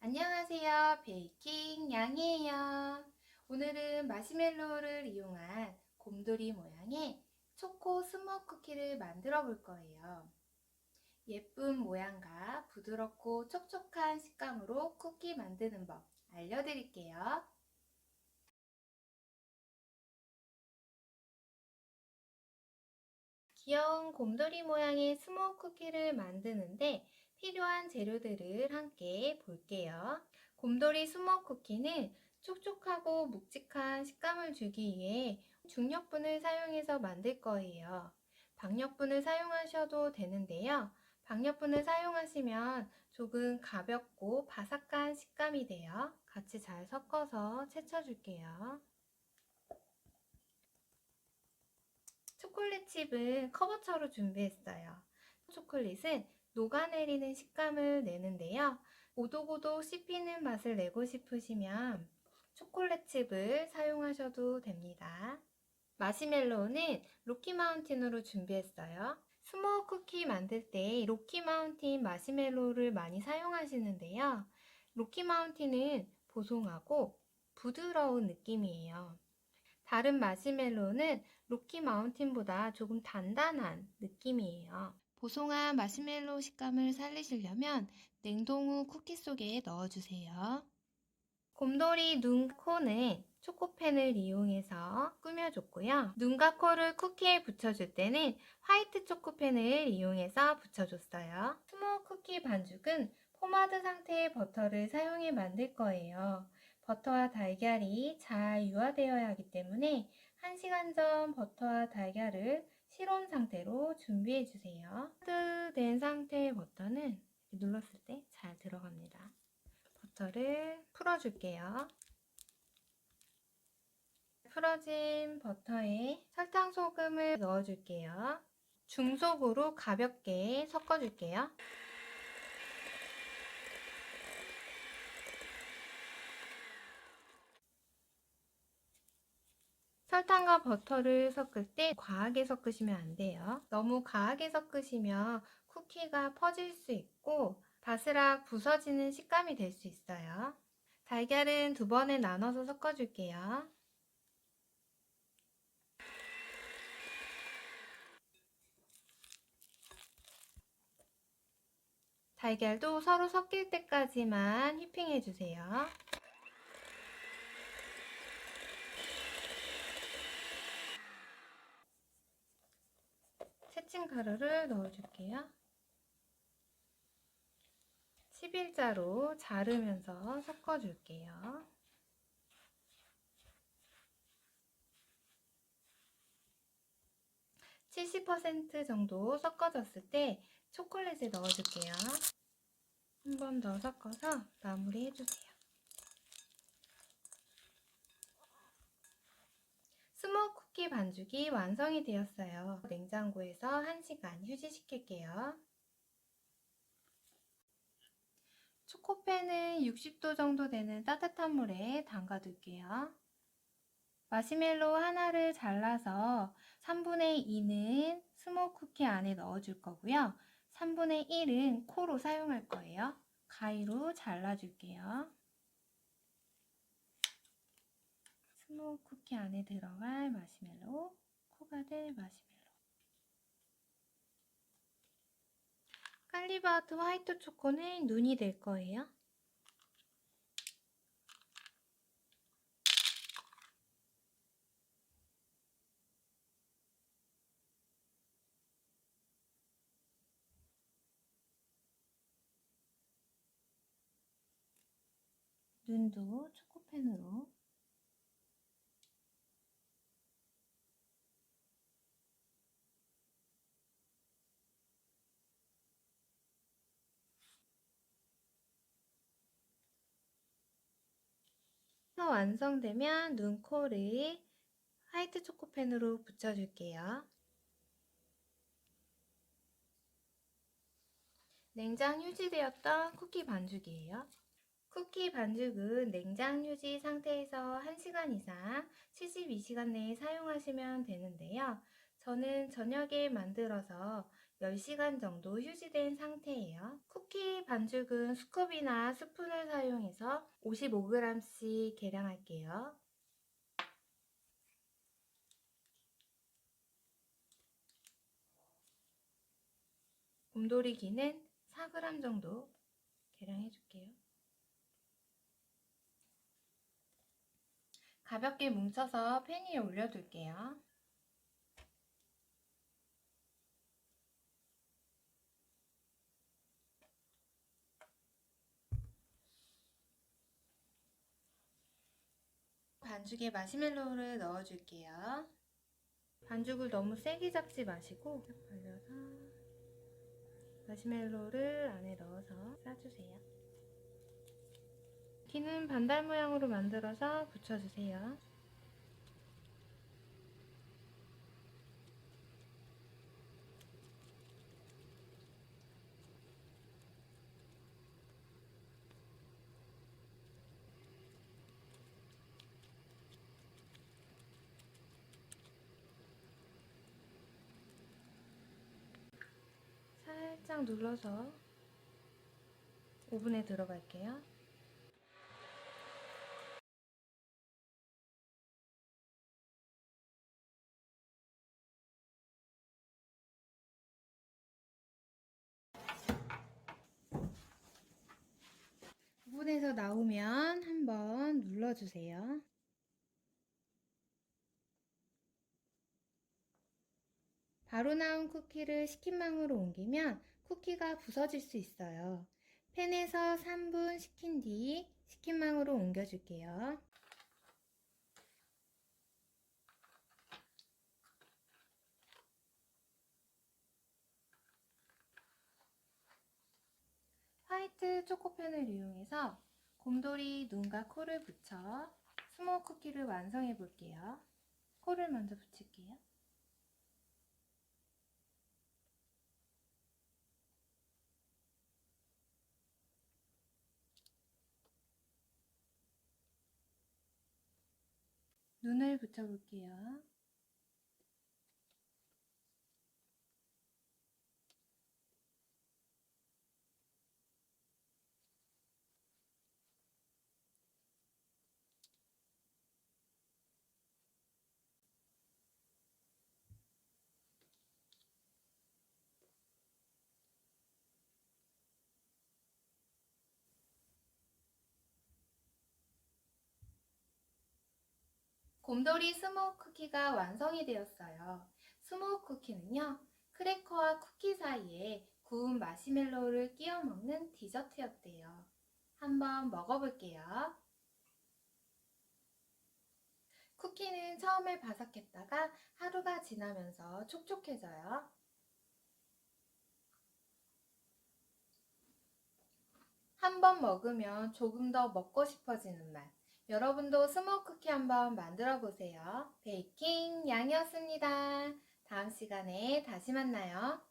안녕하세요. 베이킹 양이에요. 오늘은 마시멜로우를 이용한 곰돌이 모양의 초코 스모크 쿠키를 만들어 볼 거예요. 예쁜 모양과 부드럽고 촉촉한 식감으로 쿠키 만드는 법 알려드릴게요. 귀여운 곰돌이 모양의 스모크 쿠키를 만드는데 필요한 재료들을 함께 볼게요. 곰돌이 스모크 쿠키는 촉촉하고 묵직한 식감을 주기 위해 중력분을 사용해서 만들 거예요. 박력분을 사용하셔도 되는데요. 박력분을 사용하시면 조금 가볍고 바삭한 식감이 돼요. 같이 잘 섞어서 채쳐줄게요. 초콜릿 칩은 커버처로 준비했어요. 초콜릿은 녹아내리는 식감을 내는데요. 오독오독 씹히는 맛을 내고 싶으시면 초콜릿 칩을 사용하셔도 됩니다. 마시멜로우는 로키 마운틴으로 준비했어요. 스모어 쿠키 만들 때 로키 마운틴 마시멜로우를 많이 사용하시는데요. 로키 마운틴은 보송하고 부드러운 느낌이에요. 다른 마시멜로우는 로키 마운틴보다 조금 단단한 느낌이에요. 보송한 마시멜로우 식감을 살리시려면 냉동 후 쿠키 속에 넣어주세요. 곰돌이 눈, 코는 초코펜을 이용해서 꾸며줬고요. 눈과 코를 쿠키에 붙여줄 때는 화이트 초코펜을 이용해서 붙여줬어요. 스모어 쿠키 반죽은 포마드 상태의 버터를 사용해 만들 거예요. 버터와 달걀이 잘 유화되어야 하기 때문에 1시간 전 버터와 달걀을 실온 상태로 준비해 주세요. 된 상태의 버터는 눌렀을 때 잘 들어갑니다. 버터를 풀어줄게요. 풀어진 버터에 설탕 소금을 넣어줄게요. 중속으로 가볍게 섞어줄게요. 설탕과 버터를 섞을 때 과하게 섞으시면 안 돼요. 너무 과하게 섞으시면 쿠키가 퍼질 수 있고 바스락 부서지는 식감이 될 수 있어요. 달걀은 두 번에 나눠서 섞어줄게요. 달걀도 서로 섞일 때까지만 휘핑해 주세요. 채친 가루를 넣어줄게요. 11자로 자르면서 섞어줄게요. (70% 정도) 섞어졌을 때 초콜릿을 넣어줄게요. 한 번 더 섞어서 마무리 해주세요. 쿠키 반죽이 완성이 되었어요. 냉장고에서 1시간 휴지시킬게요. 초코펜은 60도 정도 되는 따뜻한 물에 담가둘게요. 마시멜로 하나를 잘라서 3분의 2는 스모어 쿠키 안에 넣어줄 거고요. 3분의 1은 코로 사용할 거예요. 가위로 잘라줄게요. 스모어 쿠키 안에 들어갈 마시멜로, 코가 될 마시멜로. 깔리바트 화이트 초코는 눈이 될 거예요. 눈도 초코펜으로 완성되면 눈, 코를 화이트 초코펜으로 붙여줄게요. 냉장 휴지되었던 쿠키 반죽이에요. 쿠키 반죽은 냉장 휴지 상태에서 1시간 이상 72시간 내에 사용하시면 되는데요. 저는 저녁에 만들어서 10시간 정도 휴지된 상태예요. 쿠키 반죽은 스쿱이나 스푼을 사용해서 55g씩 계량할게요. 곰돌이기는 4g 정도 계량해 줄게요. 가볍게 뭉쳐서 팬 위에 올려둘게요. 반죽에 마시멜로우를 넣어줄게요. 반죽을 너무 세게 잡지 마시고 딱 벌려서 마시멜로우를 안에 넣어서 싸주세요. 키는 반달 모양으로 만들어서 붙여주세요. 살짝 눌러서 오븐에 들어갈게요. 오븐에서 나오면 한번 눌러주세요. 바로 나온 쿠키를 식힌망으로 옮기면 쿠키가 부서질 수 있어요. 팬에서 3분 식힌 뒤 식힌망으로 옮겨줄게요. 화이트 초코펜을 이용해서 곰돌이 눈과 코를 붙여 스모어 쿠키를 완성해 볼게요. 코를 먼저 붙일게요. 눈을 붙여볼게요. 곰돌이 스모어 쿠키가 완성이 되었어요. 스모어 쿠키는요, 크래커와 쿠키 사이에 구운 마시멜로우를 끼워 먹는 디저트였대요. 한번 먹어볼게요. 쿠키는 처음에 바삭했다가 하루가 지나면서 촉촉해져요. 한 번 먹으면 조금 더 먹고 싶어지는 맛. 여러분도 스모어 쿠키 한번 만들어 보세요. 베이킹 양이었습니다. 다음 시간에 다시 만나요.